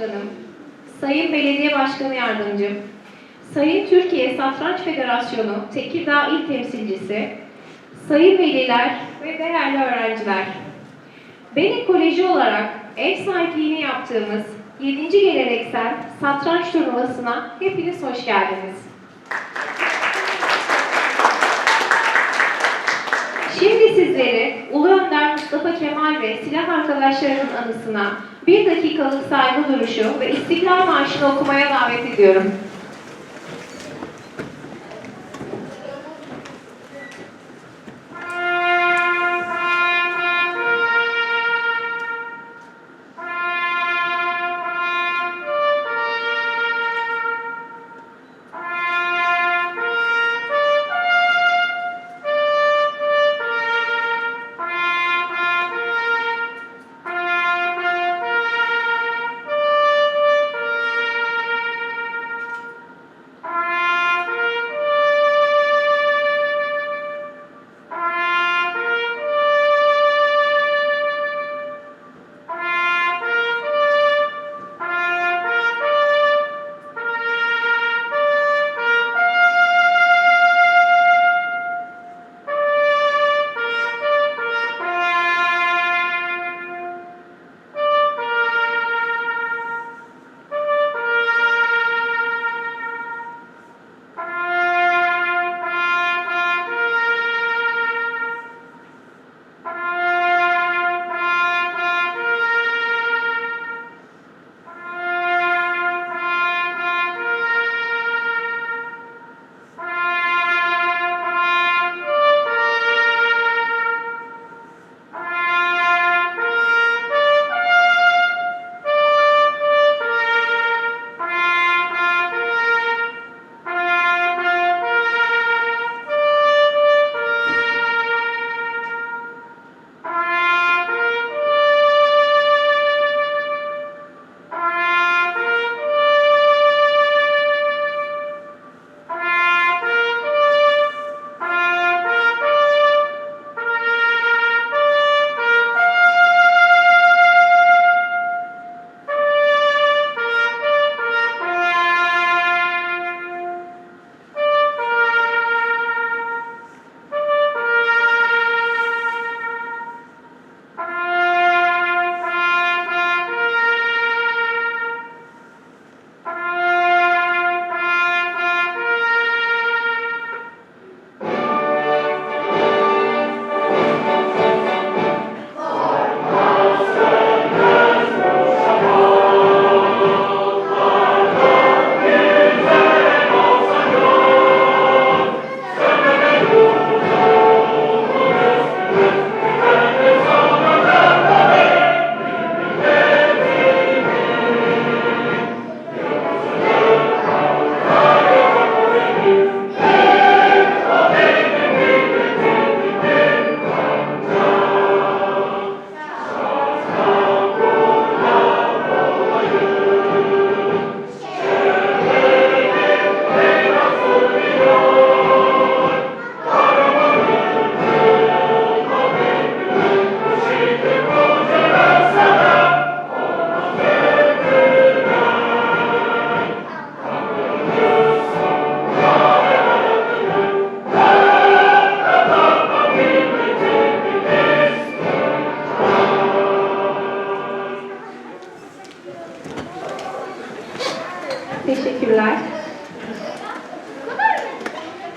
Başkanım, Sayın Belediye Başkanı Yardımcım, Sayın Türkiye Satranç Federasyonu Tekirdağ İl Temsilcisi, Sayın veliler ve değerli öğrenciler. Beni Koleji olarak ev sahipliğini yaptığımız 7. geleneksel satranç turnuvasına hepiniz hoş geldiniz. Şimdi sizleri Ulu Önder Mustafa Kemal ve silah arkadaşlarının anısına bir dakikalık saygı duruşu ve İstiklal Marşı'nı okumaya davet ediyorum.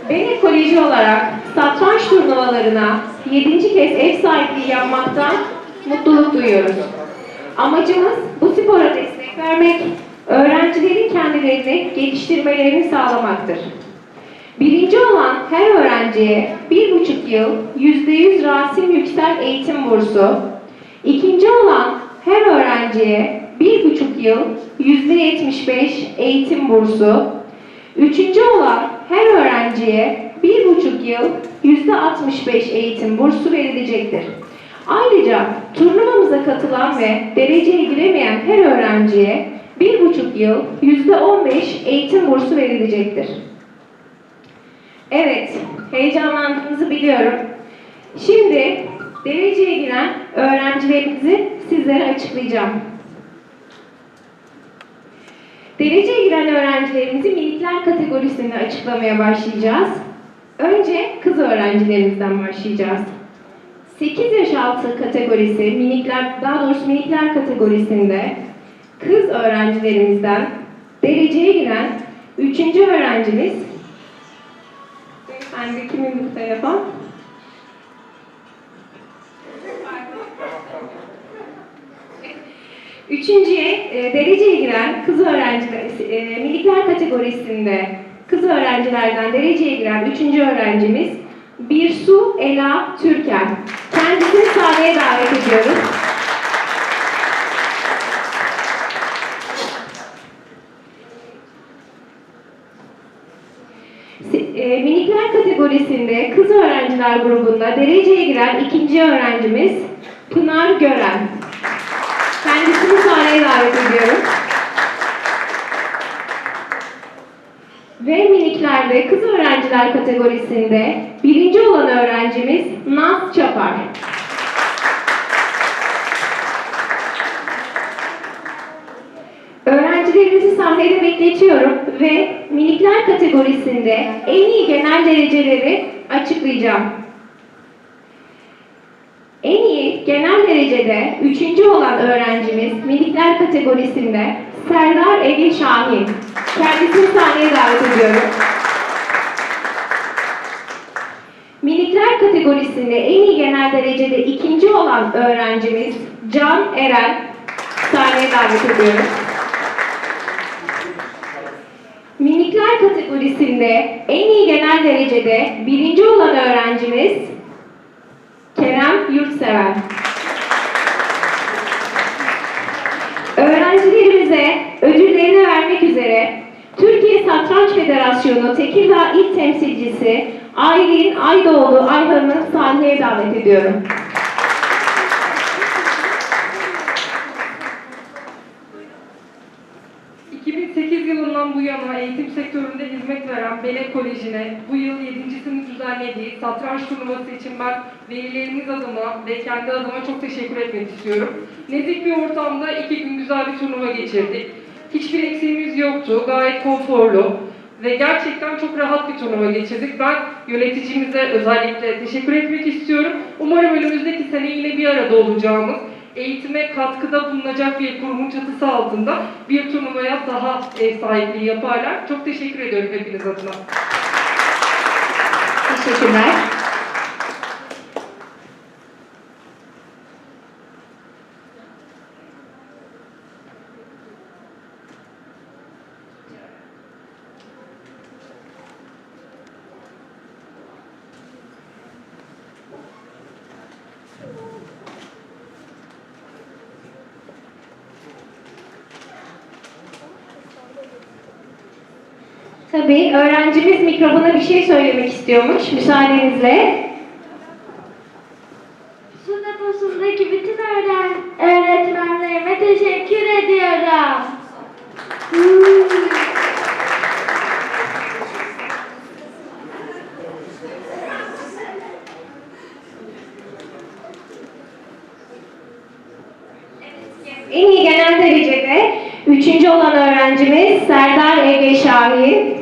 Beni Koleji olarak satranç turnuvalarına 7. kez ev sahipliği yapmaktan mutluluk duyuyoruz. Amacımız bu spora destek vermek, öğrencilerin kendilerini geliştirmelerini sağlamaktır. Birinci olan her öğrenciye bir buçuk yıl yüzde yüz Rasim Yüksel Eğitim Bursu, ikinci olan her öğrenciye bir buçuk yıl yüzde yetmiş beş eğitim bursu, üçüncü olan her öğrenciye bir buçuk yıl yüzde altmış beş eğitim bursu verilecektir. Ayrıca turnuvamıza katılan ve dereceye giremeyen her öğrenciye bir buçuk yıl yüzde on beş eğitim bursu verilecektir. Evet, heyecanlandığınızı biliyorum. Şimdi dereceye giren öğrencilerimizi sizlere açıklayacağım. Dereceye giren öğrencilerimizi minikler kategorisinde açıklamaya başlayacağız. Önce kız öğrencilerimizden başlayacağız. 8 yaş altı kategorisi, minikler, daha doğrusu minikler kategorisinde kız öğrencilerimizden dereceye giren 3. öğrencimiz Beyefendi kimin bu telefon? Üçüncüye e, dereceye giren kız öğrenciler, e, minikler kategorisinde kız öğrencilerden dereceye giren üçüncü öğrencimiz Birsu Ela Türker. Kendisini sahneye davet ediyoruz. E, minikler kategorisinde kız öğrenciler grubunda dereceye giren ikinci öğrencimiz Pınar Gören. Kendisini sahneye davet ediyorum. Ve miniklerde kız öğrenciler kategorisinde birinci olan öğrencimiz Naz Çapar. Öğrencilerimizi sahnede bekletiyorum ve minikler kategorisinde en iyi genel dereceleri açıklayacağım. En iyi genel derecede üçüncü olan öğrencimiz minikler kategorisinde Serdar Ege Şahin. Kendisini sahneye davet ediyorum. Minikler kategorisinde en iyi genel derecede ikinci olan öğrencimiz Can Eren. Sahneye davet ediyorum. Minikler kategorisinde en iyi genel derecede birinci olan öğrencimiz Kerem Yurtsever. Öğrencilerimize ödüllerini vermek üzere Türkiye Satranç Federasyonu Tekirdağ İl Temsilcisi Aylin Aydoğdu Ayhan'ı sahneye davet ediyorum. Hı. 2008 yılından bu yana eğitim sektöründe hizmet veren Bele Koleji'ne bu yıl 7.sini düzenlediği satranç turnuvası için ben velilerimiz adına ve kendi adıma çok teşekkür etmek istiyorum. Nezih bir ortamda iki gün güzel bir turnuva geçirdik. Hiçbir eksiğimiz yoktu, gayet konforlu ve gerçekten çok rahat bir turnuva geçirdik. Ben yöneticimize özellikle teşekkür etmek istiyorum. Umarım önümüzdeki sene yine bir arada olacağımız, eğitime katkıda bulunacak bir kurumun çatısı altında bir turnuvaya daha ev sahipliği yaparlar. Çok teşekkür ediyorum hepiniz adına. Teşekkürler. Tabii öğrencimiz mikrofona bir şey söylemek istiyormuş. Müsaadenizle. Su deposundaki bütün öğren öğretmenlerime teşekkür ediyorum. Hmm. En iyi genel derecede üçüncü olan öğrencimiz Serdar Ege Şahin.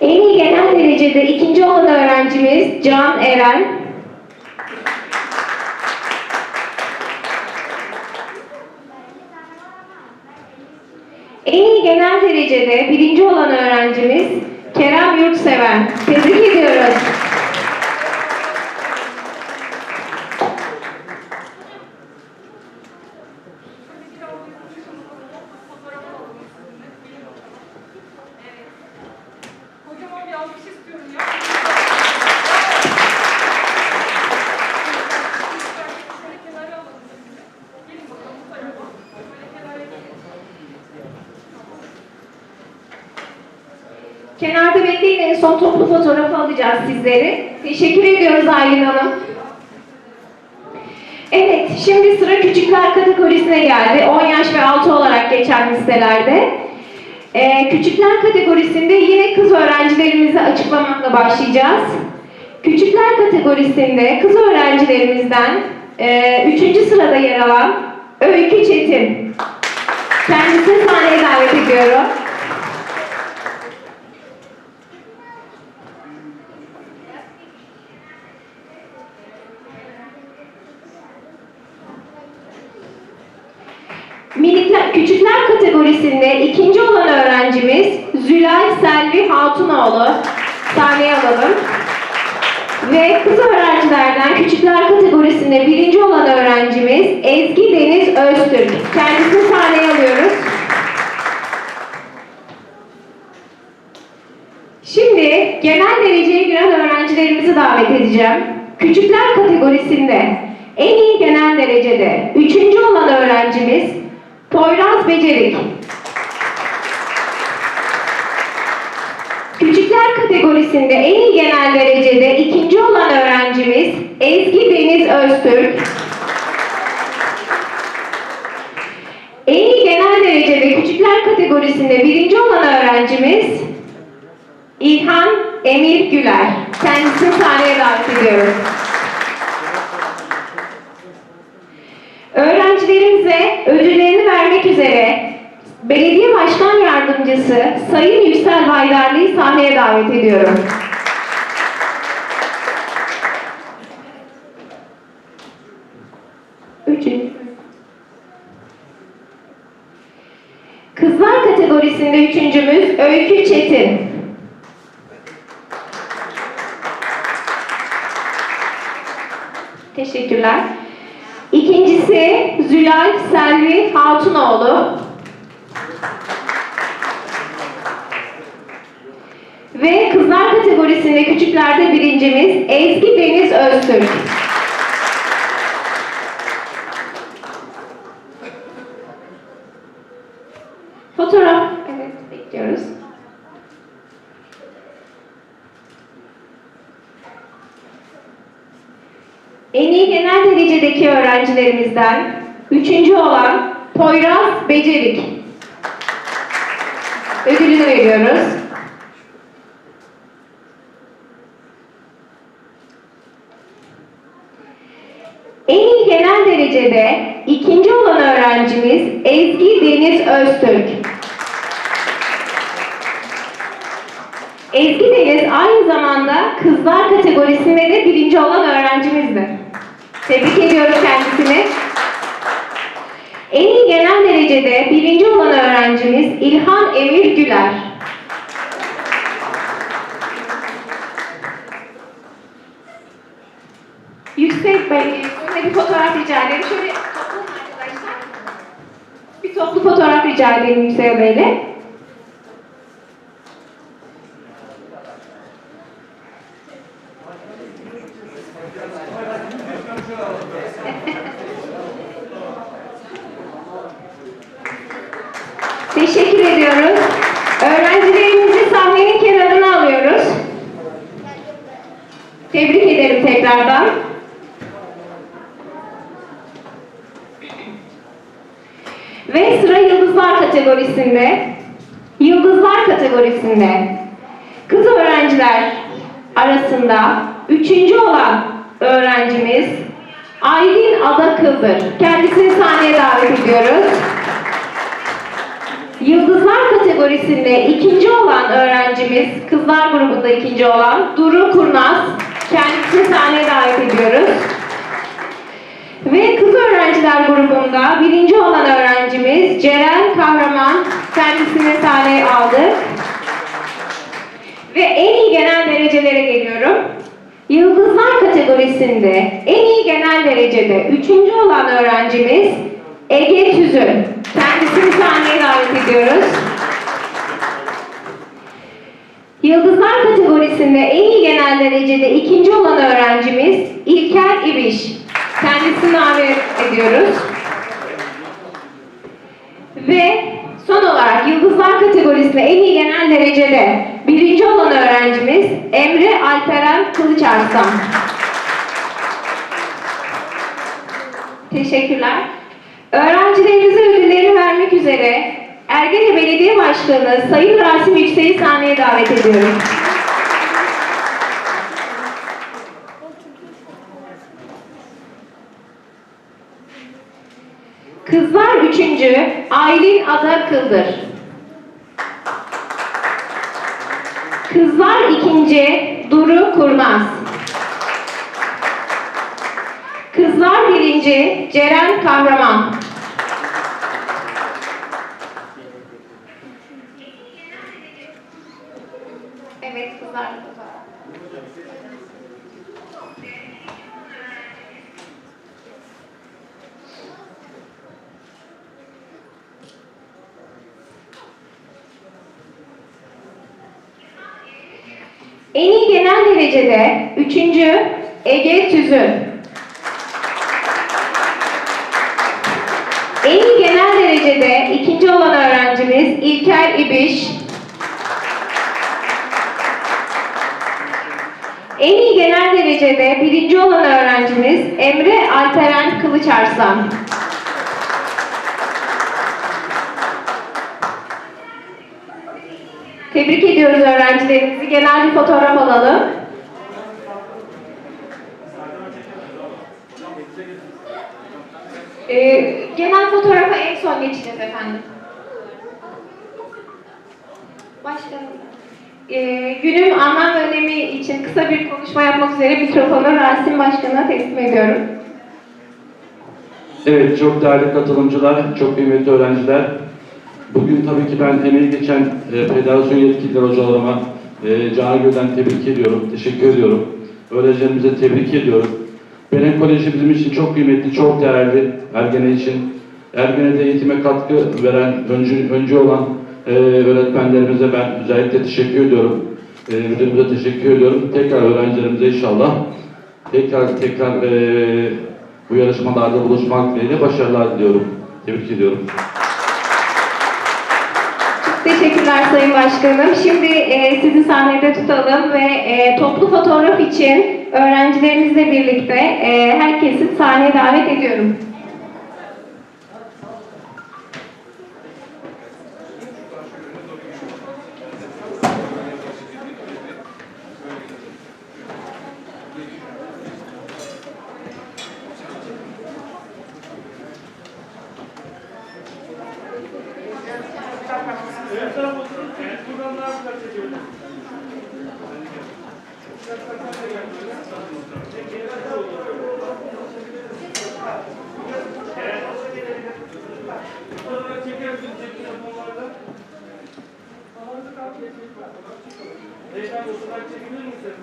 En iyi genel derecede ikinci olan öğrencimiz Can Eren. En iyi genel derecede birinci olan öğrencimiz Kerem Yurtseven. Tebrik ediyoruz. Son toplu fotoğrafı alacağız sizleri. Teşekkür ediyoruz Aylin Hanım. Evet, şimdi sıra küçükler kategorisine geldi. 10 yaş ve altı olarak geçen listelerde. Ee, küçükler kategorisinde yine kız öğrencilerimizi açıklamakla başlayacağız. Küçükler kategorisinde kız öğrencilerimizden e, sırada yer alan Öykü Çetin. Kendisini sahneye davet ediyorum. Minikler, küçükler kategorisinde ikinci olan öğrencimiz Zülay Selvi Hatunoğlu. Sahneye alalım. Ve kız öğrencilerden küçükler kategorisinde birinci olan öğrencimiz Ezgi Deniz Öztürk. Kendisini sahneye alıyoruz. Şimdi genel dereceye giren öğrencilerimizi davet edeceğim. Küçükler kategorisinde en iyi genel derecede üçüncü olan öğrencimiz Poyraz Becerik. Küçükler kategorisinde en iyi genel derecede ikinci olan öğrencimiz Ezgi Deniz Öztürk. En iyi genel derecede küçükler kategorisinde birinci olan öğrencimiz İlhan Emir Güler. Kendisini sahneye davet ediyorum. Öğrencilerimize ödüllerini vermek üzere Belediye Başkan Yardımcısı Sayın Yüksel Baydarlı'yı sahneye davet ediyorum. Üçüncü. Kızlar kategorisinde üçüncümüz Öykü Çetin. Teşekkürler. İkincisi Zülal Selvi Hatunoğlu. Ve kızlar kategorisinde küçüklerde birincimiz Ezgi Deniz Öztürk. Fotoğraf. Evet, bekliyoruz. En iyi genel derecedeki öğrencilerimizden üçüncü olan Poyraz Becerik. Ödülünü veriyoruz. En iyi genel derecede ikinci olan öğrencimiz Ezgi Deniz Öztürk. Ezgi Deniz aynı zamanda kızlar kategorisinde de birinci olan öğrencimizdir. Tebrik ediyoruz kendisini. En iyi genel derecede birinci olan öğrencimiz İlhan Emir Güler. Yüksek Bey, şöyle bir fotoğraf rica ederim. Şöyle toplanın arkadaşlar. Bir toplu fotoğraf rica edelim Yüksel Bey'le. Teşekkür ediyoruz. Öğrencilerimizi sahnenin kenarına alıyoruz. Tebrik ederim tekrardan. Ve sıra yıldızlar kategorisinde. Yıldızlar kategorisinde kız öğrenciler arasında üçüncü olan öğrencimiz Aylin Ada Kıldır. Kendisini sahneye davet ediyoruz. Yıldızlar kategorisinde ikinci olan öğrencimiz, kızlar grubunda ikinci olan Duru Kurnaz. Kendisini sahneye davet ediyoruz. Ve kız öğrenciler grubunda birinci olan öğrencimiz Ceren Kahraman. Kendisini sahneye aldık. Ve en iyi genel derecelere geliyorum. Yıldızlar kategorisinde en iyi genel derecede üçüncü olan öğrencimiz Ege Tüzün. Kendisini sahneye davet ediyoruz. Yıldızlar kategorisinde en iyi genel derecede ikinci olan öğrencimiz İlker İbiş. Kendisini davet ediyoruz. Ve son olarak Yıldızlar kategorisinde en iyi genel derecede birinci olan öğrencimiz Emre Alperen Kılıçarslan. Teşekkürler. Öğrencilerimize ödüllerini vermek üzere Ergene Belediye Başkanı Sayın Rasim Yüksel'i sahneye davet ediyorum. Üçüncü, Aylin Ada Kıldır. Kızlar ikinci, Duru Kurnaz. Kızlar birinci, Ceren Kahraman. Evet, kızlar da fotoğraf. En iyi genel derecede üçüncü Ege Tüzün. En iyi genel derecede ikinci olan öğrencimiz İlker İbiş. En iyi genel derecede birinci olan öğrencimiz Emre Alperen Kılıçarslan. Tebrik ediyoruz öğrencilerimizi. Genel bir fotoğraf alalım. Ee, genel fotoğrafa en geçeceğiz efendim. Başkanım. Ee, günün anlam ve önemi için kısa bir konuşma yapmak üzere mikrofonu Rasim Başkan'a teslim ediyorum. Evet, çok değerli katılımcılar, çok kıymetli öğrenciler. Bugün tabii ki ben emeği geçen e, federasyon yetkilileri hocalarıma e, gönülden tebrik ediyorum, teşekkür ediyorum. Öğrencilerimize tebrik ediyorum. Benim Koleji bizim için çok kıymetli, çok değerli Ergene için. Ergene'de eğitime katkı veren, öncü, öncü olan e, öğretmenlerimize ben özellikle teşekkür ediyorum. E, müdürümüze teşekkür ediyorum. Tekrar öğrencilerimize inşallah tekrar tekrar e, bu yarışmalarda buluşmak dileğiyle başarılar diliyorum. Tebrik ediyorum. Teşekkürler Sayın Başkanım. Şimdi e, sizi sahnede tutalım ve e, toplu fotoğraf için öğrencilerimizle birlikte e, herkesi sahneye davet ediyorum. Beyefendi oturak çekebilir misiniz?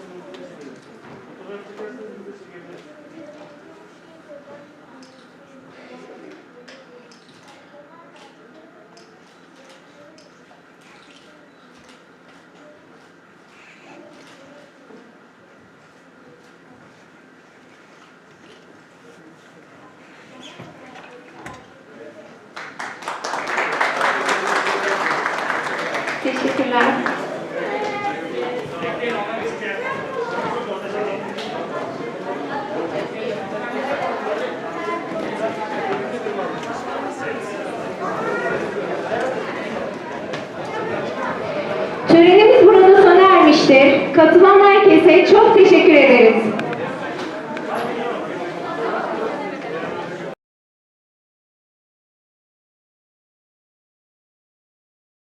Oturak çekerseniz Katılan herkese çok teşekkür.